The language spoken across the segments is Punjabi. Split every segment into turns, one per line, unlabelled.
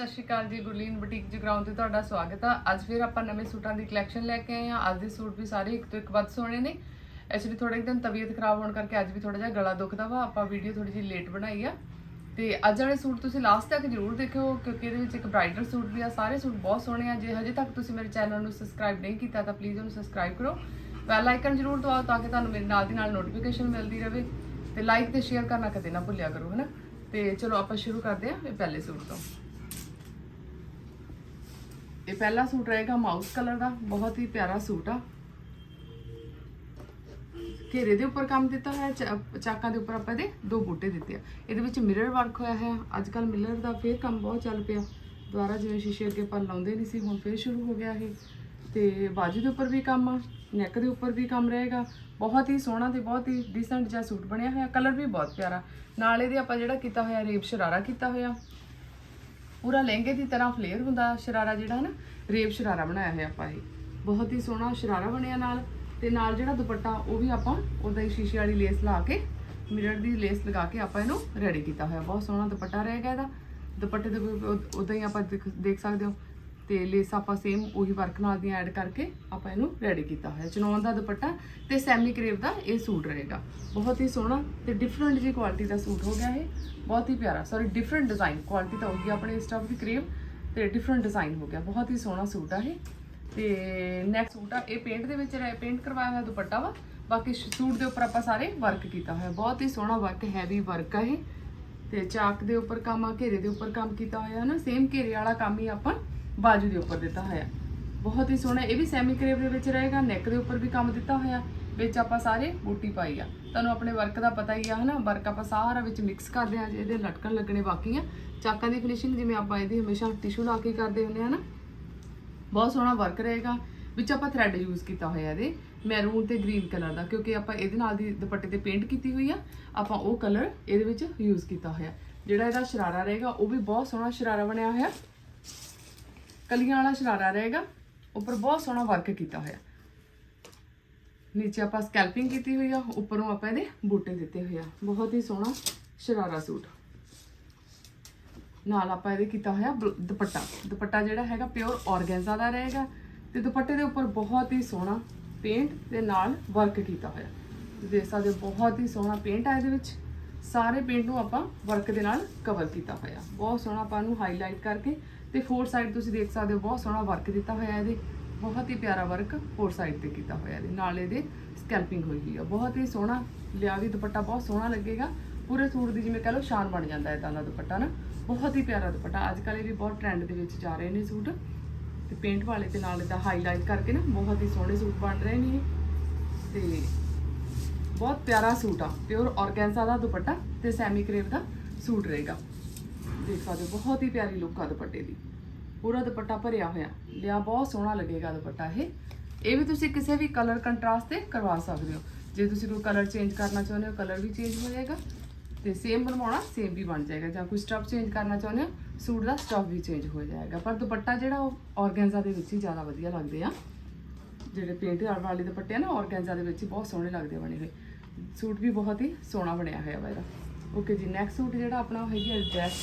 ਸਤਿ ਸ਼੍ਰੀ ਅਕਾਲ ਜੀ, ਗੁਰਲੀਨ ਬੁਟੀਕ ਜਗਰਾਉਂ ਤੇ ਤੁਹਾਡਾ ਸਵਾਗਤ ਆ। ਅੱਜ ਫਿਰ ਆਪਾਂ ਨਵੇਂ ਸੂਟਾਂ ਦੀ ਕਲੈਕਸ਼ਨ ਲੈ ਕੇ ਆਏ ਆ ਅੱਜ ਦੇ ਸੂਟ ਵੀ ਸਾਰੇ ਇੱਕ ਤੋਂ ਇੱਕ ਵੱਧ ਸੋਹਣੇ ਨੇ। ਐਕਚੁਅਲੀ ਥੋੜੇ ਇੱਕ ਦਿਨ ਤਬੀਅਤ ਖਰਾਬ ਹੋਣ ਕਰਕੇ ਅੱਜ ਵੀ ਥੋੜਾ ਜਿਹਾ ਗਲਾ ਦੁਖਦਾ ਵਾ। ਆਪਾਂ ਵੀਡੀਓ ਥੋੜੀ ਜਿਹੀ ਲੇਟ ਬਣਾਈ ਆ। ਤੇ ਅੱਜ ਵਾਲੇ ਸੂਟ ਤੁਸੀਂ ਲਾਸਟ ਤੱਕ ਜਰੂਰ ਦੇਖਿਓ, ਕਿਉਂਕਿ ਇਹਦੇ ਵਿੱਚ ਇੱਕ ਬ੍ਰਾਈਡਲ ਸੂਟ ਵੀ ਆ। ਸਾਰੇ ਸੂਟ ਬਹੁਤ ਸੋਹਣੇ ਆ। ਜੇ ਹਜੇ ਤੱਕ ਤੁਸੀਂ ਮੇਰੇ ਚੈਨਲ ਨੂੰ ਸਬਸਕ੍ਰਾਈਬ ਨਹੀਂ ਕੀਤਾ, ਤਾਂ ਪਲੀਜ਼ ਉਹਨੂੰ ਸਬਸਕ੍ਰਾਈਬ ਕਰੋ। ਬੈਲ ਆਈਕਨ ਜਰੂਰ ਦਬਾਓ ਤਾਂ ਕਿ ਤੁਹਾਨੂੰ ਮੇਰੇ ਨਾਲ ਦੀ ਨਾਲ ਨੋਟੀਫਿਕੇਸ਼ਨ ਮਿਲਦੀ ਰਹੇ। ਤੇ ਲਾਈਕ ਤੇ ਸ਼ੇਅਰ ਕਰਨਾ ਕਦੇ ਨਾ ਭੁੱਲਿਆ ਕਰੋ, ਹਨਾ? ਤੇ ਚਲੋ ਆਪਾਂ ਸ਼ੁਰੂ ਕਰਦੇ ਹਾਂ ਇਹ ਪਹਿਲੇ ਸੂਟ ਤੋਂ। ਇਹ ਪਹਿਲਾ ਸੂਟ ਰਹੇਗਾ ਮਾਊਸ ਕਲਰ ਦਾ, ਬਹੁਤ ਹੀ ਪਿਆਰਾ ਸੂਟ ਆ। ਘੇਰੇ ਦੇ ਉੱਪਰ ਕੰਮ ਦਿੱਤਾ ਹੋਇਆ, ਚਾ- ਚਾਕਾਂ ਦੇ ਉੱਪਰ ਆਪਾਂ ਇਹਦੇ ਦੋ ਬੂਟੇ ਦਿੱਤੇ ਆ। ਇਹਦੇ ਵਿੱਚ ਮਿਰਰ ਵਰਕ ਹੋਇਆ ਹੈ। ਅੱਜ ਕੱਲ ਮਿਰਰ ਦਾ ਫੇਰ ਕੰਮ ਬਹੁਤ ਚੱਲ ਪਿਆ। ਦੁਬਾਰਾ ਜਿਵੇਂ ਸ਼ੀਸ਼ੇ ਅੱਗੇ ਪਰ ਲਾਉਂਦੇ ਨਹੀਂ ਸੀ, ਹੁਣ ਫੇਰ ਸ਼ੁਰੂ ਹੋ ਗਿਆ ਇਹ। ਤੇ ਬਾਜੂ ਦੇ ਉੱਪਰ ਵੀ ਕੰਮ ਆ ਨੈਕ ਦੇ ਉੱਪਰ ਵੀ ਕੰਮ ਰਹੇਗਾ। ਬਹੁਤ ਹੀ ਸੋਹਣਾ ਤੇ ਬਹੁਤ ਹੀ ਡੀਸੈਂਟ ਜਿਹਾ ਸੂਟ ਬਣਿਆ ਹੋਇਆ। ਕਲਰ ਵੀ ਬਹੁਤ ਪਿਆਰਾ। ਨਾਲ ਇਹਦੇ ਆਪਾਂ ਜਿਹੜਾ ਕੀਤਾ ਹੋਇਆ, ਰੇਪ ਸ਼ਰਾਰਾ ਕੀਤਾ ਹੋਇਆ। ਪੂਰਾ ਲਹਿੰਗੇ ਦੀ ਤਰ੍ਹਾਂ ਫਲੇਅਰ ਹੁੰਦਾ ਸ਼ਰਾਰਾ ਜਿਹੜਾ ਹੈ ਨਾ ਰੇਬ ਸ਼ਰਾਰਾ ਬਣਾਇਆ ਹੋਇਆ ਆਪਾਂ ਇਹ। ਬਹੁਤ ਹੀ ਸੋਹਣਾ ਸ਼ਰਾਰਾ ਬਣਿਆ ਨਾਲ ਤੇ ਨਾਲ ਜਿਹੜਾ ਦੁਪੱਟਾ, ਉਹ ਵੀ ਆਪਾਂ ਉਹਦਾ ਹੀ ਸ਼ੀਸ਼ੇ ਵਾਲੀ ਲੇਸ ਲਾ ਕੇ ਮਿਰਰ ਦੀ ਲੇਸ ਲਗਾ ਕੇ ਆਪਾਂ ਇਹਨੂੰ ਰੈਡੀ ਕੀਤਾ ਹੋਇਆ। ਬਹੁਤ ਸੋਹਣਾ ਦੁਪੱਟਾ ਰਹੇਗਾ ਇਹਦਾ। ਦੁਪੱਟੇ ਦੇ ਉਦਾਂ ਹੀ ਆਪਾਂ ਦੇਖ- ਦੇਖ ਸਕਦੇ ਹੋ। ਤੇ ਲੇਸ ਆਪਾਂ ਸੇਮ ਉਹੀ ਵਰਕ ਨਾਲ ਦੀਆਂ ਐਡ ਕਰਕੇ ਆਪਾਂ ਇਹਨੂੰ ਰੈਡੀ ਕੀਤਾ ਹੋਇਆ। ਚਨੌਨ ਦਾ ਦੁਪੱਟਾ ਤੇ ਸੈਮੀ ਕਰੇਵ ਦਾ ਇਹ ਸੂਟ ਰਹੇਗਾ। ਬਹੁਤ ਹੀ ਸੋਹਣਾ ਤੇ ਡਿਫਰੈਂਟ ਜੀ ਕੁਆਲਿਟੀ ਦਾ ਸੂਟ ਹੋ ਗਿਆ ਇਹ। ਬਹੁਤ ਹੀ ਪਿਆਰਾ ਸੌਰੀ ਡਿਫਰੈਂਟ ਡਿਜ਼ਾਈਨ ਕੁਆਲਿਟੀ ਤਾਂ ਹੋਗੀ ਆਪਣੇ ਸਟਫ ਦੀ ਕਰੇਵ ਤੇ ਡਿਫਰੈਂਟ ਡਿਜ਼ਾਈਨ ਹੋ ਗਿਆ। ਬਹੁਤ ਹੀ ਸੋਹਣਾ ਸੂਟ ਆ ਇਹ। ਤੇ ਨੈਕਸਟ ਸੂਟ ਆ, ਇਹ ਪੇਂਟ ਦੇ ਵਿੱਚ ਰਹਿ ਪੇਂਟ ਕਰਵਾਇਆ ਹੋਇਆ ਦੁਪੱਟਾ ਵਾ। ਬਾਕੀ ਸੂਟ ਦੇ ਉੱਪਰ ਆਪਾਂ ਸਾਰੇ ਵਰਕ ਕੀਤਾ ਹੋਇਆ। ਬਹੁਤ ਹੀ ਸੋਹਣਾ ਵਰਕ ਹੈਵੀ ਵਰਕ ਆ ਇਹ। ਤੇ ਚਾਕ ਦੇ ਉੱਪਰ ਕੰਮ ਆ, ਘੇਰੇ ਦੇ ਉੱਪਰ ਕੰਮ ਕੀਤਾ ਹੋਇਆ ਨਾ। ਸੇਮ ਘੇਰੇ ਵਾਲਾ ਕੰਮ ਹੀ ਆਪਾਂ ਬਾਜੂ ਦੇ ਉੱਪਰ ਦਿੱਤਾ ਹੋਇਆ। ਬਹੁਤ ਹੀ ਸੋਹਣਾ, ਇਹ ਵੀ ਸੈਮੀ ਕਰੇਵ ਦੇ ਵਿੱਚ ਰਹੇਗਾ ਨੈਕ ਦੇ ਉੱਪਰ ਵੀ ਕੰਮ ਦਿੱਤਾ ਹੋਇਆ, ਵਿੱਚ ਆਪਾਂ ਸਾਰੇ ਬੂਟੀ ਪਾਈ ਆ। ਤੁਹਾਨੂੰ ਆਪਣੇ ਵਰਕ ਦਾ ਪਤਾ ਹੀ ਆ, ਹਨਾ? ਵਰਕ ਆਪਾਂ ਸਾਰਾ ਵਿੱਚ ਮਿਕਸ ਕਰਦੇ ਆ ਜਿਹਦੇ ਲਟਕਣ ਲੱਗਣੇ ਬਾਕੀ ਆ। ਚਾਕਾਂ ਦੀ ਫਿਨਿਸ਼ਿੰਗ ਜਿਵੇਂ ਆਪਾਂ ਇਹਦੀ ਹਮੇਸ਼ਾ ਟਿਸ਼ੂ ਲਾ ਕੇ ਕਰਦੇ ਹੁੰਦੇ ਆ ਨਾ ਬਹੁਤ ਸੋਹਣਾ ਵਰਕ ਰਹੇਗਾ। ਵਿੱਚ ਆਪਾਂ ਥ੍ਰੈਡ ਯੂਜ਼ ਕੀਤਾ ਹੋਇਆ ਇਹਦੇ ਮੈਰੂਨ ਤੇ ਗ੍ਰੀਨ ਕਲਰ ਦਾ, ਕਿਉਂਕਿ ਆਪਾਂ ਇਹਦੇ ਨਾਲ ਦੀ ਦੁਪੱਟੇ ਤੇ ਪੇਂਟ ਕੀਤੀ ਹੋਈ ਆ, ਆਪਾਂ ਉਹ ਕਲਰ ਇਹਦੇ ਵਿੱਚ ਯੂਜ਼ ਕੀਤਾ ਹੋਇਆ। ਜਿਹੜਾ ਇਹਦਾ ਸ਼ਰਾਰਾ ਰਹੇਗਾ, ਉਹ ਵੀ ਬਹੁਤ ਸੋਹਣਾ ਸ਼ਰਾਰਾ ਬਣਿਆ ਹੋਇਆ। ਕਲੀਆਂ ਵਾਲਾ ਸ਼ਰਾਰਾ ਰਹੇਗਾ, ਉੱਪਰ ਬਹੁਤ ਸੋਹਣਾ ਵਰਕ ਕੀਤਾ ਹੋਇਆ। ਨੀਚੇ ਆਪਾਂ ਸਕੈਲਪਿੰਗ ਕੀਤੀ ਹੋਈ ਆ, ਉੱਪਰੋਂ ਆਪਾਂ ਇਹਦੇ ਬੂਟੇ ਦਿੱਤੇ ਹੋਏ ਆ। ਬਹੁਤ ਹੀ ਸੋਹਣਾ ਸ਼ਰਾਰਾ ਸੂਟ। ਨਾਲ ਆਪਾਂ ਇਹਦੇ ਕੀਤਾ ਹੋਇਆ ਦੁਪੱਟਾ। ਦੁਪੱਟਾ ਜਿਹੜਾ ਹੈਗਾ ਪਿਓਰ ਔਰਗੈਂਜ਼ਾ ਦਾ ਰਹੇਗਾ ਤੇ ਦੁਪੱਟੇ ਦੇ ਉੱਪਰ ਬਹੁਤ ਹੀ ਸੋਹਣਾ ਪੇਂਟ ਦੇ ਨਾਲ ਵਰਕ ਕੀਤਾ ਹੋਇਆ। ਤੁਸੀਂ ਦੇਖ ਸਕਦੇ ਬਹੁਤ ਹੀ ਸੋਹਣਾ ਪੇਂਟ ਆ ਇਹਦੇ ਵਿੱਚ। ਸਾਰੇ ਪੇਂਟ ਨੂੰ ਆਪਾਂ ਵਰਕ ਦੇ ਨਾਲ ਕਵਰ ਕੀਤਾ ਹੋਇਆ। ਬਹੁਤ ਸੋਹਣਾ ਆਪਾਂ ਨੂੰ ਹਾਈਲਾਈਟ ਕਰਕੇ ਤੇ ਫੋਰ ਸਾਈਡ ਤੁਸੀਂ ਦੇਖ ਸਕਦੇ ਹੋ, ਬਹੁਤ ਸੋਹਣਾ ਵਰਕ ਦਿੱਤਾ ਹੋਇਆ ਇਹਦੇ। ਬਹੁਤ ਹੀ ਪਿਆਰਾ ਵਰਕ ਫੋਰ ਸਾਈਡ ਤੇ ਕੀਤਾ ਹੋਇਆ ਇਹਦੇ। ਨਾਲ ਇਹਦੇ ਸਕੈਲਪਿੰਗ ਹੋਈ ਹੋਈ ਆ। ਬਹੁਤ ਹੀ ਸੋਹਣਾ ਲਿਆ ਵੀ ਦੁਪੱਟਾ, ਬਹੁਤ ਸੋਹਣਾ ਲੱਗੇਗਾ। ਪੂਰੇ ਸੂਟ ਦੀ ਜਿਵੇਂ ਕਹ ਲਓ, ਸ਼ਾਨ ਬਣ ਜਾਂਦਾ ਇਦਾਂ ਦਾ ਦੁਪੱਟਾ ਨਾ। ਬਹੁਤ ਹੀ ਪਿਆਰਾ ਦੁਪੱਟਾ। ਅੱਜ ਕੱਲ੍ਹ ਇਹ ਵੀ ਬਹੁਤ ਟ੍ਰੈਂਡ ਦੇ ਵਿੱਚ ਜਾ ਰਹੇ ਨੇ ਸੂਟ। ਤੇ ਪੇਂਟ ਵਾਲੇ ਦੇ ਨਾਲ ਇਹਦਾ ਹਾਈਲਾਈਟ ਕਰਕੇ ਨਾ, ਬਹੁਤ ਹੀ ਸੋਹਣੇ ਸੂਟ ਬਣ ਰਹੇ ਨੇ ਇਹ। ਤੇ ਬਹੁਤ ਪਿਆਰਾ ਸੂਟ ਆ। ਪਿਓਰ ਔਰਗੈਂਜ਼ਾ ਦਾ ਦੁਪੱਟਾ ਤੇ ਸੈਮੀ ਕਰੇਵ ਦਾ ਸੂਟ ਰਹੇਗਾ। ਦੇਖ ਸਕਦੇ ਹੋ, ਬਹੁਤ ਹੀ ਪਿਆਰੀ ਲੁੱਕ ਆ ਦੁਪੱਟੇ ਦੀ। ਪੂਰਾ ਦੁਪੱਟਾ ਭਰਿਆ ਹੋਇਆ। ਲਿਆ ਬਹੁਤ ਸੋਹਣਾ ਲੱਗੇਗਾ ਦੁਪੱਟਾ ਇਹ। ਇਹ ਵੀ ਤੁਸੀਂ ਕਿਸੇ ਵੀ ਕਲਰ ਕੰਟਰਾਸਟ ਤੇ ਕਰਵਾ ਸਕਦੇ ਹੋ। ਜੇ ਤੁਸੀਂ ਕੋਈ ਕਲਰ ਚੇਂਜ ਕਰਨਾ ਚਾਹੁੰਦੇ ਹੋ ਕਲਰ ਵੀ ਚੇਂਜ ਹੋ ਜਾਏਗਾ। ਤੇ ਸੇਮ ਬਣਵਾਉਣਾ ਸੇਮ ਵੀ ਬਣ ਜਾਏਗਾ। ਜਾਂ ਕੋਈ ਸਟਫ ਚੇਂਜ ਕਰਨਾ ਚਾਹੁੰਦੇ ਹੋ, ਸੂਟ ਦਾ ਸਟਫ ਵੀ ਚੇਂਜ ਹੋ ਜਾਏਗਾ। ਪਰ ਦੁਪੱਟਾ ਜਿਹੜਾ ਉਹ ਔਰਗੈਂਜ਼ਾ ਦੇ ਵਿੱਚ ਹੀ ਜ਼ਿਆਦਾ ਵਧੀਆ ਲੱਗਦੇ ਆ। ਜਿਹੜੇ ਪੇਂਟ ਵਾਲੇ ਦੁਪੱਟੇ ਆ ਨਾ ਔਰਗੈਂਜ਼ਾ ਦੇ ਵਿੱਚ ਹੀ ਬਹੁਤ ਸੋਹਣੇ ਲੱਗਦੇ ਆ ਬਣੇ ਹੋਏ। ਸੂਟ ਵੀ ਬਹੁਤ ਹੀ ਸੋਹਣਾ ਬਣਿਆ ਹੋਇਆ ਵਾ ਇਹਦਾ। ਓਕੇ ਜੀ ਨੈਕਸਟ ਸੂਟ ਜਿਹੜਾ ਆਪਣਾ ਹੈਗੀ ਹੈ ਡਰੈਸ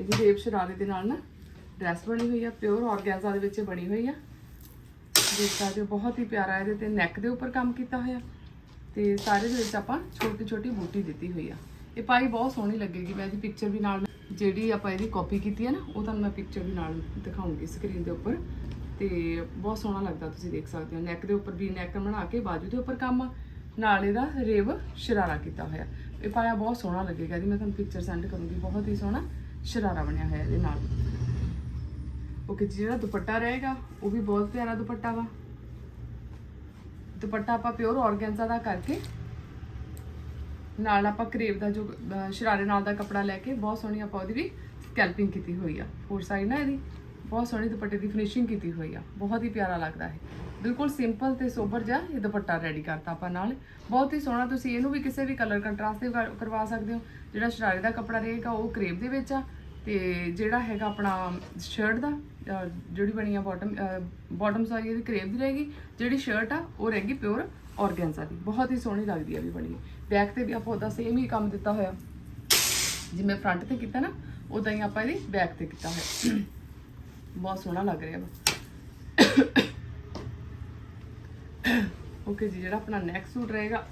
ਇਹ ਵੀ ਸ਼ਰਾਰੇ ਦੇ ਨਾਲ ਨਾ ਡਰੈਸ ਬਣੀ ਹੋਈ ਆ ਪਿਓਰ ਔਰਗੈਂਜ਼ਾ ਦੇ ਵਿੱਚ ਬਣੀ ਹੋਈ ਆ। ਦੇਖ ਸਕਦੇ ਹੋ, ਬਹੁਤ ਹੀ ਪਿਆਰਾ ਇਹਦੇ ਤੇ ਨੈਕ ਦੇ ਉੱਪਰ ਕੰਮ ਕੀਤਾ ਹੋਇਆ। ਤੇ ਸਾਰੇ ਦੇ ਵਿੱਚ ਆਪਾਂ ਛੋਟੀ ਛੋਟੀ ਬੂਟੀ ਦਿੱਤੀ ਹੋਈ ਆ। ਇਹ ਪਾਈ ਬਹੁਤ ਸੋਹਣੀ ਲੱਗੇਗੀ, ਮੈਂ ਇਹਦੀ ਪਿਕਚਰ ਵੀ ਨਾਲ ਜਿਹੜੀ ਆਪਾਂ ਇਹਦੀ ਕਾਪੀ ਕੀਤੀ ਹੈ ਨਾ, ਉਹ ਤੁਹਾਨੂੰ ਮੈਂ ਪਿਕਚਰ ਵੀ ਨਾਲ ਦਿਖਾਉਂਗੀ ਸਕਰੀਨ ਦੇ ਉੱਪਰ। ਤੇ ਬਹੁਤ ਸੋਹਣਾ ਲੱਗਦਾ ਤੁਸੀਂ ਦੇਖ ਸਕਦੇ ਹੋ। ਨੈਕ ਦੇ ਉੱਪਰ ਵੀ ਨੈਕ ਬਣਾ ਕੇ ਬਾਜੂ ਦੇ ਉੱਪਰ ਕੰਮ ਨਾਲ ਇਹਦਾ ਰੇਵ ਸ਼ਰਾਰਾ ਕੀਤਾ ਹੋਇਆ। ਇਹ ਪਾਇਆ ਬਹੁਤ ਸੋਹਣਾ ਲੱਗੇਗਾ ਜੀ। ਮੈਂ ਤੁਹਾਨੂੰ ਪਿਕਚਰ ਸੈਂਡ ਕਰੂੰਗੀ। ਬਹੁਤ ਹੀ ਸੋਹਣਾ ਸ਼ਰਾਰਾ ਬਣਿਆ ਹੋਇਆ ਇਹਦੇ ਨਾਲ। ਓਕੇ ਜਿਹੜਾ ਦੁਪੱਟਾ ਰਹੇਗਾ ਉਹ ਵੀ ਬਹੁਤ ਪਿਆਰਾ ਦੁਪੱਟਾ ਵਾ। ਦੁਪੱਟਾ ਆਪਾਂ ਪਿਓਰ ਔਰਗੈਂਜ਼ਾ ਦਾ ਕਰਕੇ ਨਾਲ ਆਪਾਂ ਕਰੇਵ ਦਾ ਜੋ ਅਹ, ਸ਼ਰਾਰੇ ਨਾਲ ਦਾ ਕੱਪੜਾ ਲੈ ਕੇ ਬਹੁਤ ਸੋਹਣੀ ਆਪਾਂ ਉਹਦੀ ਵੀ ਸਕੈਲਪਿੰਗ ਕੀਤੀ ਹੋਈ ਆ। ਫੋਰ ਸਾਈਡ ਨਾ ਇਹਦੀ। ਬਹੁਤ ਸੋਹਣੀ ਦੁਪੱਟੇ ਦੀ ਫਿਨਿਸ਼ਿੰਗ ਕੀਤੀ ਹੋਈ ਆ। ਬਹੁਤ ਹੀ ਪਿਆਰਾ ਲੱਗਦਾ ਹੈ ਬਿਲਕੁਲ ਸਿੰਪਲ ਤੇ ਸੋਬਰ ਜਿਹਾ ਇਹ ਦੁਪੱਟਾ ਰੈਡੀ ਕਰਤਾ ਆਪਾਂ ਨਾਲ। ਬਹੁਤ ਹੀ ਸੋਹਣਾ ਤੁਸੀਂ ਇਹਨੂੰ ਵੀ ਕਿਸੇ ਵੀ ਕਲਰ ਕੰਟਰਾਸਟ ਦੇ ਕਰ- ਕਰਵਾ ਸਕਦੇ ਹੋ। ਜਿਹੜਾ ਸ਼ਰਾਰੇ ਦਾ ਕੱਪੜਾ ਰਹੇਗਾ, ਉਹ ਕਰੇਵ ਦੇ ਵਿੱਚ ਆ। ਤੇ ਜਿਹੜਾ ਹੈਗਾ ਆਪਣਾ ਸ਼ਰਟ ਦਾ ਜਿਹੜੀ ਬਣੀ ਆ ਬਾਟਮ ਬਾਟਮ ਸਾਰੀ ਇਹਦੀ ਕਰੇਵ ਦੀ ਰਹੇਗੀ। ਜਿਹੜੀ ਸ਼ਰਟ ਆ, ਉਹ ਰਹੇਗੀ ਪਿਓਰ ਔਰਗੈਂਜ਼ਾ ਦੀ। ਬਹੁਤ ਹੀ ਸੋਹਣੀ ਲੱਗਦੀ ਆ ਵੀ ਬਣੀ। ਬੈਕ ਤੇ ਵੀ ਆਪਾਂ ਉਹਦਾ ਸੇਮ ਹੀ ਕੰਮ ਦਿੱਤਾ ਹੋਇਆ। ਜਿਵੇਂ ਫਰੰਟ ਤੇ ਕੀਤਾ ਨਾ ਉਦਾਂ ਹੀ ਆਪਾਂ ਇਹਦੀ ਬੈਕ ਤੇ ਕੀਤਾ ਹੋਇਆ। ਬਹੁਤ ਸੋਹਣਾ ਲੱਗ ਰਿਹਾ ਵਾ। ਓਕੇ ਜੀ, ਜਿਹੜਾ ਆਪਣਾ ਨੈਕਸਟ ਸੂਟ ਰਹੇਗਾ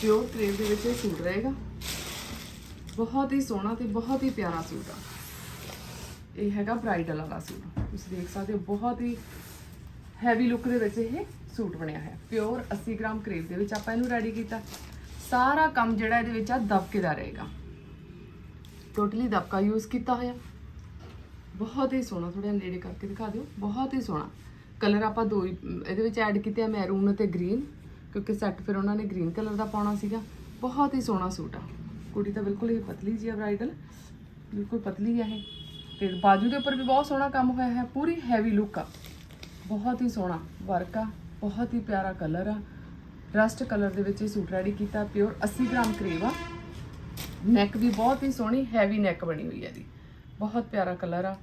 ਪਿਓਰ ਕ੍ਰੇਪ ਦੇ ਵਿੱਚ ਇਹ ਸੂਟ ਰਹੇਗਾ। ਬਹੁਤ ਹੀ ਸੋਹਣਾ ਤੇ ਬਹੁਤ ਹੀ ਪਿਆਰਾ ਸੂਟ ਆ। ਇਹ ਹੈਗਾ ਬ੍ਰਾਈਡਲ ਵਾਲਾ ਸੂਟ। ਤੁਸੀਂ ਦੇਖ ਸਕਦੇ ਹੋ, ਬਹੁਤ ਹੀ ਹੈਵੀ ਲੁੱਕ ਦੇ ਵਿੱਚ ਇਹ ਸੂਟ ਬਣਿਆ ਹੈ ਪਿਓਰ 80 ਗ੍ਰਾਮ ਕ੍ਰੇਪ ਦੇ ਵਿੱਚ ਆਪਾਂ ਇਹਨੂੰ ਰੈਡੀ ਕੀਤਾ। ਸਾਰਾ ਕੰਮ ਜਿਹੜਾ ਇਹਦੇ ਵਿੱਚ ਆ, ਦਬਕੇ ਦਾ ਰਹੇਗਾ। ਟੋਟਲੀ ਦਬਕਾ ਯੂਜ਼ ਕੀਤਾ ਹੋਇਆ। ਬਹੁਤ ਹੀ ਸੋਹਣਾ ਥੋੜਾ ਨੇੜੇ ਕਰਕੇ ਦਿਖਾ ਦਿਓ, ਬਹੁਤ ਹੀ ਸੋਹਣਾ। ਕਲਰ ਆਪਾਂ ਦੋ ਹੀ, ਇਹਦੇ ਵਿੱਚ ਐਡ ਕੀਤੇ ਆ ਮੈਰੂਨ ਅਤੇ ਗ੍ਰੀਨ ਕਿਉਂਕਿ ਸੈੱਟ ਫਿਰ ਉਹਨਾਂ ਨੇ ਗ੍ਰੀਨ ਕਲਰ ਦਾ ਪਾਉਣਾ ਸੀਗਾ। ਬਹੁਤ ਹੀ ਸੋਹਣਾ ਸੂਟ ਆ। ਕੁੜੀ ਤਾਂ ਬਿਲਕੁਲ ਹੀ ਪਤਲੀ ਜੀ ਆ ਬ੍ਰਾਈਡਲ ਬਿਲਕੁਲ ਪਤਲੀ ਆ ਇਹ। ਤੇ ਬਾਜੂ ਦੇ ਉੱਪਰ ਵੀ ਬਹੁਤ ਸੋਹਣਾ ਕੰਮ ਹੋਇਆ ਹੈ, ਪੂਰੀ ਹੈਵੀ ਲੁੱਕ ਆ। ਬਹੁਤ ਹੀ ਸੋਹਣਾ ਵਰਕ ਆ, ਬਹੁਤ ਹੀ ਪਿਆਰਾ ਕਲਰ ਆ। ਰਸਟ ਕਲਰ ਦੇ ਵਿੱਚ ਇਹ ਸੂਟ ਰੈਡੀ ਕੀਤਾ ਪਿਓਰ 80 ਗ੍ਰਾਮ ਕਰੀਬ ਆ। ਨੈਕ ਵੀ ਬਹੁਤ ਹੀ ਸੋਹਣੀ ਹੈਵੀ ਨੈਕ ਬਣੀ ਹੋਈ ਹੈ ਜੀ ਬਹੁਤ ਪਿਆਰਾ ਕਲਰ ਆ।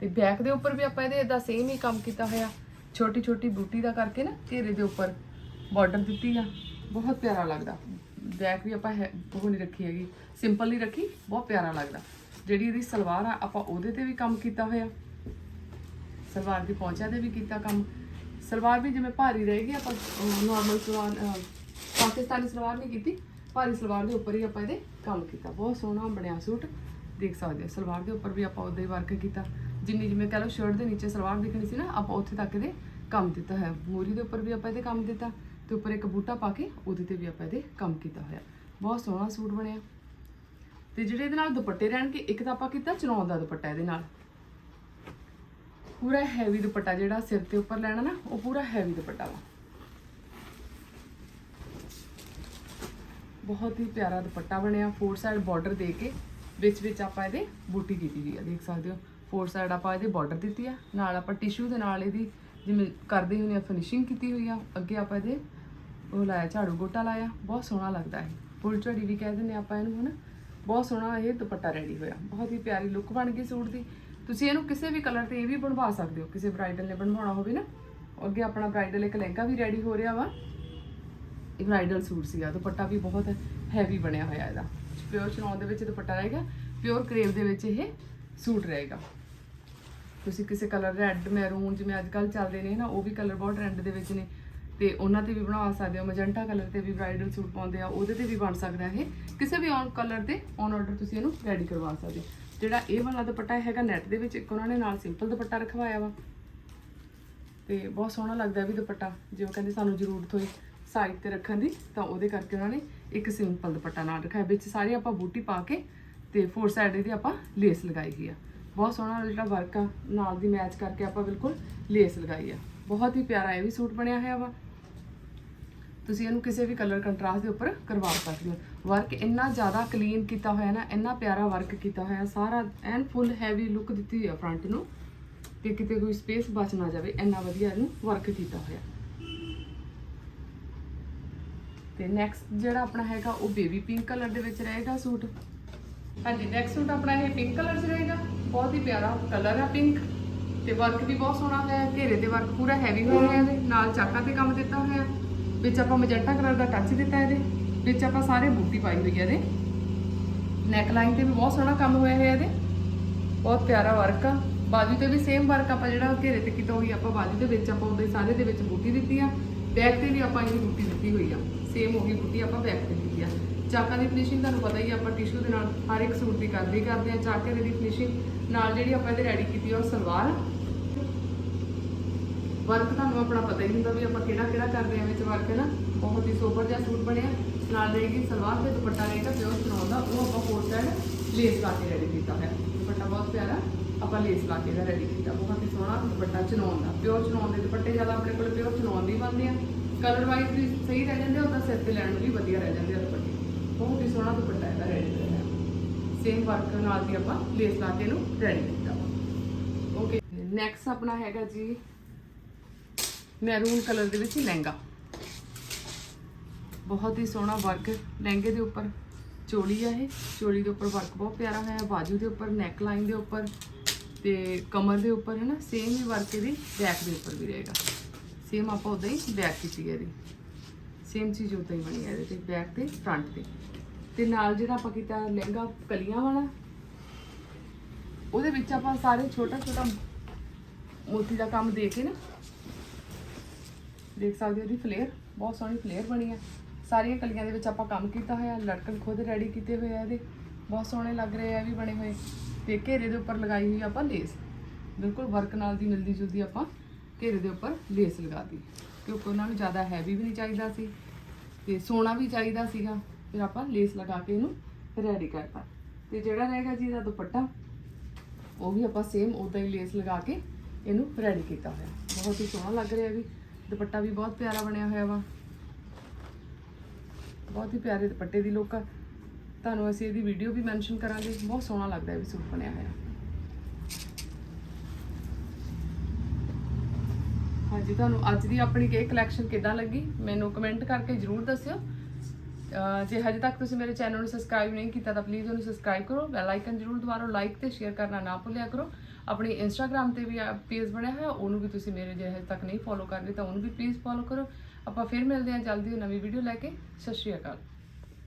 ਤੇ ਬੈਕ ਦੇ ਉੱਪਰ ਵੀ ਆਪਾਂ ਇਹਦੇ ਇਦਾਂ ਸੇਮ ਹੀ ਕੰਮ ਕੀਤਾ ਹੋਇਆ। ਛੋਟੀ ਛੋਟੀ ਬੂਟੀ ਦਾ ਕਰਕੇ ਨਾ ਘੇਰੇ ਦੇ ਉੱਪਰ ਬਾਰਡਰ ਦਿੱਤੀ ਆ ਬਹੁਤ ਪਿਆਰਾ ਲੱਗਦਾ। ਬੈਕ ਵੀ ਆਪਾਂ ਹੈ- ਉਹ ਨਹੀਂ ਰੱਖੀ ਹੈਗੀ। ਸਿੰਪਲ ਨਹੀਂ ਰੱਖੀ ਬਹੁਤ ਪਿਆਰਾ ਲੱਗਦਾ। ਜਿਹੜੀ ਇਹਦੀ ਸਲਵਾਰ ਆ ਆਪਾਂ ਉਹਦੇ ਤੇ ਵੀ ਕੰਮ ਕੀਤਾ ਹੋਇਆ। ਸਲਵਾਰ ਦੀ ਪਹੁੰਚਾ ਤੇ ਵੀ ਕੀਤਾ ਕੰਮ। ਸਲਵਾਰ ਵੀ ਜਿਵੇਂ ਭਾਰੀ ਰਹੇਗੀ ਆਪਾਂ ਨਾਰਮਲ ਸਲਵਾਰ ਪਾਕਿਸਤਾਨੀ ਸਲਵਾਰ ਨਹੀਂ ਕੀਤੀ। ਭਾਰੀ ਸਲਵਾਰ ਦੇ ਉੱਪਰ ਹੀ ਆਪਾਂ ਇਹਦੇ ਕੰਮ ਕੀਤਾ। ਬਹੁਤ ਸੋਹਣਾ ਬਣਿਆ ਸੂਟ। ਦੇਖ ਸਕਦੇ ਹੋ ਸਲਵਾਰ ਦੇ ਉੱਪਰ ਵੀ ਆਪਾਂ ਉਹਦੇ ਵਰਕ ਕੀਤਾ। ਜਿੰਨੀ ਜਿਵੇਂ ਕਹ ਲਓ ਸ਼ਰਟ ਦੇ ਨੀਚੇ ਸਲਵਾਰ ਦਿਖਣੀ ਸੀ ਨਾ, ਆਪਾਂ ਉੱਥੇ ਤੱਕ ਇਹਦੇ ਕੰਮ ਦਿੱਤਾ ਹੈ ਮੂਰੀ ਦੇ ਉੱਪਰ ਵੀ ਆਪਾਂ ਇਹਦੇ ਕੰਮ ਦਿੱਤਾ ਤੇ ਉੱਪਰ ਇੱਕ ਬੂਟਾ ਪਾ ਕੇ ਉਹਦੇ ਤੇ ਵੀ ਆਪਾਂ ਇਹਦੇ ਕੰਮ ਕੀਤਾ ਹੋਇਆ। ਬਹੁਤ ਸੋਹਣਾ ਸੂਟ ਬਣਿਆ। ਤੇ ਜਿਹੜੇ ਇਹਦੇ ਨਾਲ ਦੁਪੱਟੇ ਰਹਿਣਗੇ, ਇੱਕ ਤਾਂ ਆਪਾਂ ਕੀਤਾ ਚਨੌਨ ਦਾ ਦੁਪੱਟਾ ਇਹਦੇ ਨਾਲ। ਪੂਰਾ ਹੈਵੀ ਦੁਪੱਟਾ ਜਿਹੜਾ ਸਿਰ ਤੇ ਉੱਪਰ ਲੈਣਾ ਨਾ, ਉਹ ਪੂਰਾ ਹੈਵੀ ਦੁਪੱਟਾ ਵਾ। ਬਹੁਤ ਹੀ ਪਿਆਰਾ ਦੁਪੱਟਾ ਬਣਿਆ ਫੋਰ ਸਾਈਡ ਬਾਰਡਰ ਦੇ ਕੇ ਵਿੱਚ ਵਿੱਚ ਆਪਾਂ ਇਹਦੇ ਬੂਟੀ ਕੀਤੀ ਹੋਈ ਆ, ਦੇਖ ਸਕਦੇ ਹੋ। ਫੋਰ ਸਾਈਡ ਆਪਾਂ ਇਹਦੇ ਬਾਰਡਰ ਦਿੱਤੀ ਆ। ਨਾਲ ਆਪਾਂ ਟਿਸ਼ੂ ਦੇ ਨਾਲ ਇਹਦੀ ਜਿਵੇਂ ਕਰਦੇ ਹੁੰਦੇ ਆ ਫਿਨਿਸ਼ਿੰਗ ਕੀਤੀ ਹੋਈ ਆ। ਅੱਗੇ ਆਪਾਂ ਇਹਦੇ ਉਹ ਲਾਇਆ, ਝਾੜੂ ਗੋਟਾ ਲਾਇਆ। ਬਹੁਤ ਸੋਹਣਾ ਲੱਗਦਾ ਹੈ ਫੁੱਲ ਝੜੀ ਵੀ ਕਹਿ ਦਿੰਦੇ ਆਪਾਂ ਇਹਨੂੰ ਹਨਾ ਬਹੁਤ ਸੋਹਣਾ ਇਹ ਦੁਪੱਟਾ ਰੈਡੀ ਹੋਇਆ। ਬਹੁਤ ਹੀ ਪਿਆਰੀ ਲੁੱਕ ਬਣ ਗਈ ਸੂਟ ਦੀ। ਤੁਸੀਂ ਇਹਨੂੰ ਕਿਸੇ ਵੀ ਕਲਰ ਤੇ ਇਹ ਵੀ ਬਣਵਾ ਸਕਦੇ ਹੋ। ਕਿਸੇ ਬ੍ਰਾਈਡਲ ਨੇ ਬਣਵਾਉਣਾ ਹੋਵੇ ਨਾ। ਅੱਗੇ ਆਪਣਾ ਬ੍ਰਾਈਡਲ ਇੱਕ ਲਹਿੰਗਾ ਵੀ ਰੈਡੀ ਹੋ ਰਿਹਾ ਵਾ। ਇਹ ਬ੍ਰਾਈਡਲ ਸੂਟ ਸੀਗਾ। ਦੁਪੱਟਾ ਵੀ ਬਹੁਤ ਹੈਵੀ ਬਣਿਆ ਹੋਇਆ ਇਹਦਾ। ਪਿਓਰ ਚਨੌਨ ਦੇ ਵਿੱਚ ਦੁਪੱਟਾ ਰਹੇਗਾ ਪਿਓਰ ਕਰੇਵ ਦੇ ਵਿੱਚ ਇਹ ਸੂਟ ਰਹੇਗਾ। ਤੁਸੀਂ ਕਿਸੇ ਕਲਰ ਰੈੱਡ ਮੈਰੂਨ ਜਿਵੇਂ ਅੱਜ ਕੱਲ ਚੱਲਦੇ ਨੇ ਨਾ, ਉਹ ਵੀ ਕਲਰ ਬਹੁਤ ਟ੍ਰੈਂਡ ਦੇ ਵਿੱਚ ਨੇ। ਤੇ ਉਹਨਾਂ ਤੇ ਵੀ ਬਣਾ ਸਕਦੇ ਹੋ ਮੈਜੈਂਟਾ ਕਲਰ ਤੇ ਵੀ ਬ੍ਰਾਈਡਲ ਸੂਟ ਪਾਉਂਦੇ ਆ, ਉਹਦੇ ਤੇ ਵੀ ਬਣ ਸਕਦਾ ਇਹ। ਕਿਸੇ ਵੀ ਔਨ ਕਲਰ ਤੇ ਔਨ ਆਰਡਰ ਤੁਸੀਂ ਇਹਨੂੰ ਰੈਡੀ ਕਰਵਾ ਸਕਦੇ ਹੋ। ਜਿਹੜਾ ਇਹ ਵਾਲਾ ਦੁਪੱਟਾ ਹੈਗਾ ਨੈਟ ਦੇ ਵਿੱਚ, ਇੱਕ ਉਹਨਾਂ ਨੇ ਨਾਲ ਸਿੰਪਲ ਦੁਪੱਟਾ ਰਖਵਾਇਆ ਵਾ। ਤੇ ਬਹੁਤ ਸੋਹਣਾ ਲੱਗਦਾ ਵੀ ਦੁਪੱਟਾ ਜਿਵੇਂ ਕਹਿੰਦੇ ਸਾਨੂੰ ਜ਼ਰੂਰਤ ਹੋਈ ਸਾਈਡ ਤੇ ਰੱਖਣ ਦੀ, ਤਾਂ ਉਹਦੇ ਕਰਕੇ ਉਹਨਾਂ ਨੇ ਇੱਕ ਸਿੰਪਲ ਦੁਪੱਟਾ ਨਾਲ ਰੱਖਿਆ ਵਿੱਚ ਸਾਰੀ ਆਪਾਂ ਬੂਟੀ ਪਾ ਕੇ ਤੇ ਫੋਰ ਸਾਈਡ ਇਹਦੀ ਆਪਾਂ ਲੇਸ ਲਗਾਈ ਗਈ ਆ। ਬਹੁਤ ਸੋਹਣਾ ਜਿਹੜਾ ਵਰਕ ਆ, ਨਾਲ ਦੀ ਮੈਚ ਕਰਕੇ ਆਪਾਂ ਬਿਲਕੁਲ ਲੇਸ ਲਗਾਈ ਆ। ਬਹੁਤ ਹੀ ਪਿਆਰਾ ਇਹ ਵੀ ਸੂਟ ਬਣਿਆ ਹੋਇਆ ਵਾ। ਤੁਸੀਂ ਇਹਨੂੰ ਕਿਸੇ ਵੀ ਕਲਰ ਕੰਟਰਾਸਟ ਦੇ ਉੱਪਰ ਕਰਵਾ ਸਕਦੇ ਹੋ। ਵਰਕ ਇੰਨਾ ਜ਼ਿਆਦਾ ਕਲੀਨ ਕੀਤਾ ਹੋਇਆ ਨਾ, ਇੰਨਾ ਪਿਆਰਾ ਵਰਕ ਕੀਤਾ ਹੋਇਆ, ਸਾਰਾ ਐਨ ਫੁੱਲ ਹੈਵੀ ਲੁੱਕ ਦਿੱਤੀ ਹੋਈ ਆ ਫਰੰਟ ਨੂੰ ਤੇ ਕਿਤੇ ਕੋਈ ਸਪੇਸ ਬਚ ਨਾ ਜਾਵੇ, ਇੰਨਾ ਵਧੀਆ ਇਹਨੂੰ ਵਰਕ ਕੀਤਾ ਹੋਇਆ। ਤੇ ਨੈਕਸਟ ਜਿਹੜਾ ਆਪਣਾ ਹੈਗਾ, ਉਹ ਬੇਬੀ ਪਿੰਕ ਕਲਰ ਦੇ ਵਿੱਚ ਰਹੇਗਾ ਸੂਟ। ਹਾਂਜੀ ਨੈਕਸਟ ਸੂਟ ਆਪਣਾ ਇਹ ਪਿੰਕ ਕਲਰ 'ਚ ਰਹੇਗਾ। ਬਹੁਤ ਹੀ ਪਿਆਰਾ ਕਲਰ ਆ ਪਿੰਕ ਤੇ ਵਰਕ ਵੀ ਬਹੁਤ ਸੋਹਣਾ ਹੋਇਆ, ਘੇਰੇ ਤੇ ਵਰਕ ਪੂਰਾ ਹੈਵੀ ਹੋਇਆ ਹੋਇਆ ਇਹਦੇ, ਨਾਲ ਚਾਕਾਂ ਤੇ ਕੰਮ ਦਿੱਤਾ ਹੋਇਆ। ਵਿੱਚ ਆਪਾਂ ਮਜੈਂਟਾ ਕਲਰ ਦਾ ਟੱਚ ਦਿੱਤਾ ਇਹਦੇ, ਵਿੱਚ ਆਪਾਂ ਸਾਰੇ ਬੂਟੀ ਪਾਈ ਹੋਈ ਹੈ ਇਹਦੇ। ਨੈਕ ਲਾਈਨ ਤੇ ਵੀ ਬਹੁਤ ਸੋਹਣਾ ਕੰਮ ਹੋਇਆ ਹੋਇਆ ਇਹਦੇ। ਬਹੁਤ ਪਿਆਰਾ ਵਰਕ ਆ। ਬਾਜੂ ਤੇ ਵੀ ਸੇਮ ਵਰਕ ਆਪਾਂ ਜਿਹੜਾ ਘੇਰੇ ਤੇ ਕੀਤਾ ਹੋਈ ਆਪਾਂ ਬਾਜੂ ਦੇ ਵਿੱਚ ਆਪਾਂ ਉਹਦੇ ਸਾਰੇ ਦੇ ਵਿੱਚ ਬੂਟੀ ਦਿੱਤੀ ਆ। ਬੈਕ ਤੇ ਵੀ ਆਪਾਂ ਇਹ ਬੂਟੀ ਦਿੱਤੀ ਹੋਈ ਆ। ਸੇਮ ਉਹੀ ਬੂਟੀ ਆਪਾਂ ਬੈਕ ਤੇ ਦਿੱਤੀ ਆ। ਚਾਕਾਂ ਦੀ ਫਿਨਿਸ਼ਿੰਗ ਤੁਹਾਨੂੰ ਪਤਾ ਹੀ ਆ, ਆਪਾਂ ਟਿਸ਼ੂ ਦੇ ਨਾਲ ਹਰ ਇੱਕ ਸੂਟ ਦੀ ਕਰਦੇ ਕਰਦੇ ਆ, ਚਾਕੇ ਦੀ ਫਿਨਿਸ਼ਿੰਗ ਨਾਲ ਜਿਹੜੀ ਆਪਾਂ ਇਹਦੇ ਰੈਡੀ ਕੀਤੀ ਉਹ ਸਲਵਾਰ। ਵਰਕ ਤੁਹਾਨੂੰ ਆਪਣਾ ਪਤਾ ਹੀ ਹੁੰਦਾ ਵੀ ਆਪਾਂ ਕਿਹੜਾ ਕਿਹੜਾ ਕਰਦੇ ਆ ਵਿੱਚ ਵਰਕ ਹੈ ਨਾ ਬਹੁਤ ਹੀ ਸੋਬਰ ਜਿਹਾ ਸੂਟ ਬਣਿਆ। ਨਾਲ ਰਹੇਗੀ ਸਲਵਾਰ ਤੇ ਦੁਪੱਟਾ ਰਹੇਗਾ ਪਿਓਰ ਚਨੌਨ ਦਾ, ਉਹ ਆਪਾਂ ਫੋਰ ਸਾਈਡ ਲੇਸ ਲਾ ਕੇ ਰੈਡੀ ਕੀਤਾ ਹੈ ਦੁਪੱਟਾ ਬਹੁਤ ਪਿਆਰਾ, ਆਪਾਂ ਲੇਸ ਲਾ ਕੇ ਦਾ ਰੈਡੀ ਕੀਤਾ। ਬਹੁਤ ਹੀ ਸੋਹਣਾ ਦੁਪੱਟਾ ਚਨੌਨ ਦਾ। ਪਿਓਰ ਚਨੌਨ ਦੇ ਦੁਪੱਟੇ ਜ਼ਿਆਦਾ ਆਪਣੇ ਕੋਲ ਪਿਓਰ ਚਨੌਨ ਦੇ ਬਣਦੇ ਆ। ਕਲਰ ਵਾਈਜ਼ ਵੀ ਸਹੀ ਰਹਿ ਜਾਂਦੇ ਉਹਦਾ ਸਿਰ ਤੇ ਲੈਣ ਨੂੰ ਵੀ ਵਧੀਆ ਰਹਿ ਜਾਂਦੇ ਆ ਦੁਪੱਟੇ। ਬਹੁਤ ਹੀ ਸੋਹਣਾ ਦੁਪੱਟਾ ਇਹਦਾ ਰੈਡੀ ਸੇਮ ਵਰਕ ਨਾਲ ਦੀ ਆਪਾਂ ਲੇਸ ਲਾ ਕੇ ਇਹਨੂੰ ਰੈਡੀ ਕੀਤਾ ਓਕੇ ਨੈਕਸਟ ਆਪਣਾ ਹੈਗਾ ਜੀ ਮੈਰੂਨ ਕਲਰ ਦੇ ਵਿੱਚ ਲਹਿੰਗਾ। ਬਹੁਤ ਹੀ ਸੋਹਣਾ ਵਰਕ ਲਹਿੰਗੇ ਦੇ ਉੱਪਰ। ਚੋਲੀ ਆ ਇਹ। ਚੋਲੀ ਦੇ ਉੱਪਰ ਵਰਕ ਬਹੁਤ ਪਿਆਰਾ ਹੋਇਆ। ਬਾਜੂ ਦੇ ਉੱਪਰ ਨੈਕ ਲਾਈਨ ਦੇ ਉੱਪਰ ਤੇ ਕਮਰ ਦੇ ਉੱਪਰ ਹੈ ਨਾ ਸੇਮ ਹੀ ਵਰਕ ਇਹਦੀ ਬੈਕ ਦੇ ਉੱਪਰ ਵੀ ਰਹੇਗਾ। ਸੇਮ ਆਪਾਂ ਉਦਾਂ ਹੀ ਬੈਕ ਕੀਤੀ ਹੈ ਇਹਦੀ। ਸੇਮ ਚੀਜ਼ ਉਦਾਂ ਹੀ ਬਣੀ ਹੈ ਇਹਦੇ ਤੇ ਬੈਕ ਤੇ ਫਰੰਟ ਤੇ। ਤੇ ਨਾਲ ਜਿਹੜਾ ਆਪਾਂ ਕੀਤਾ ਲਹਿੰਗਾ ਕਲੀਆਂ ਵਾਲਾ, ਉਹਦੇ ਵਿੱਚ ਆਪਾਂ ਸਾਰੇ ਛੋਟਾ ਛੋਟਾ ਮੋਤੀ ਦਾ ਕੰਮ ਦੇ ਕੇ ਨਾ, ਦੇਖ ਸਕਦੇ ਹੋ ਇਹਦੀ ਫਲੇਅਰ, ਬਹੁਤ ਸੋਹਣੀ ਫਲੇਅਰ ਬਣੀ ਹੈ ਸਾਰੀਆਂ ਕਲੀਆਂ ਦੇ ਵਿੱਚ ਆਪਾਂ ਕੰਮ ਕੀਤਾ ਹੋਇਆ ਲਟਕਣ ਖੁਦ ਰੈਡੀ ਕੀਤੇ ਹੋਏ ਆ ਇਹਦੇ। ਬਹੁਤ ਸੋਹਣੇ ਲੱਗ ਰਹੇ ਆ, ਇਹ ਵੀ ਬਣੇ ਹੋਏ। ਤੇ ਘੇਰੇ ਦੇ ਉੱਪਰ ਲਗਾਈ ਹੋਈ ਆਪਾਂ ਲੇਸ। ਬਿਲਕੁਲ ਵਰਕ ਨਾਲ ਦੀ ਮਿਲਦੀ ਜੁਲਦੀ ਆਪਾਂ ਘੇਰੇ ਦੇ ਉੱਪਰ ਲੇਸ ਲਗਾ ਦਿੱਤੀ। ਕਿਉਂਕਿ ਉਹਨਾਂ ਨੂੰ ਜ਼ਿਆਦਾ ਹੈਵੀ ਵੀ ਨਹੀਂ ਚਾਹੀਦਾ ਸੀ। ਤੇ ਸੋਨਾ ਵੀ ਚਾਹੀਦਾ ਸੀਗਾ। ਫਿਰ ਆਪਾਂ ਲੇਸ ਲਗਾ ਕੇ ਇਹਨੂੰ ਰੈਡੀ ਕਰਤਾ। ਤੇ ਜਿਹੜਾ ਰਹੇਗਾ ਜੀ ਇਹਦਾ ਦੁਪੱਟਾ, ਉਹ ਵੀ ਆਪਾਂ ਸੇਮ ਉਦਾਂ ਹੀ ਲੇਸ ਲਗਾ ਕੇ ਇਹਨੂੰ ਰੈਡੀ ਕੀਤਾ ਹੋਇਆ। ਬਹੁਤ ਹੀ ਸੋਹਣਾ ਲੱਗ ਰਿਹਾ ਵੀ, ਦੁਪੱਟਾ ਵੀ ਬਹੁਤ ਪਿਆਰਾ ਬਣਿਆ ਹੋਇਆ ਵਾ। ਬਹੁਤ ਹੀ ਪਿਆਰੇ ਦੁਪੱਟੇ ਦੀ ਲੁੱਕ ਆ। ਤੁਹਾਨੂੰ ਅਸੀਂ ਇਹਦੀ ਵੀਡੀਓ ਵੀ ਮੈਂਸ਼ਨ ਕਰਾਂਗੇ। ਬਹੁਤ ਸੋਹਣਾ ਲੱਗਦਾ ਹੈ ਵੀ ਸੂਟ ਬਣਿਆ ਹੋਇਆ। ਹਾਂਜੀ, ਤੁਹਾਨੂੰ ਅੱਜ ਦੀ ਆਪਣੀ ਇਹ ਕਲੈਕਸ਼ਨ ਕਿੱਦਾਂ ਲੱਗੀ? ਮੈਨੂੰ ਕਮੈਂਟ ਕਰਕੇ ਜਰੂਰ ਦੱਸਿਓ। ਜੇ ਹਜੇ ਤੱਕ ਤੁਸੀਂ ਮੇਰੇ ਚੈਨਲ ਨੂੰ ਸਬਸਕ੍ਰਾਈਬ ਨਹੀਂ ਕੀਤਾ ਤਾਂ ਪਲੀਜ਼ ਉਹਨੂੰ ਸਬਸਕ੍ਰਾਈਬ ਕਰੋ ਬੈਲ ਆਈਕਨ ਜਰੂਰ ਦੁਬਾਰਾ ਲਾਈਕ ਤੇ ਸ਼ੇਅਰ ਕਰਨਾ ਨਾ ਭੁੱਲਿਆ ਕਰੋ। ਆਪਣੀ ਇੰਸਟਾਗ੍ਰam ਤੇ ਵੀ ਪੇਜ ਬਣਿਆ ਹੋਇਆ, ਉਹਨੂੰ ਵੀ ਤੁਸੀਂ ਮੇਰੇ ਜੇ ਹਜੇ ਤੱਕ ਨਹੀਂ ਫੋਲੋ ਕਰਦੇ ਤਾਂ ਉਹਨੂੰ ਵੀ ਪਲੀਜ਼ ਫੋਲੋ ਕਰੋ। ਆਪਾਂ ਫਿਰ ਮਿਲਦੇ ਹਾਂ ਜਲਦੀ ਨਵੀਂ ਵੀਡੀਓ ਲੈ ਕੇ। ਸਤਿ ਸ਼੍ਰੀ ਅਕਾਲ।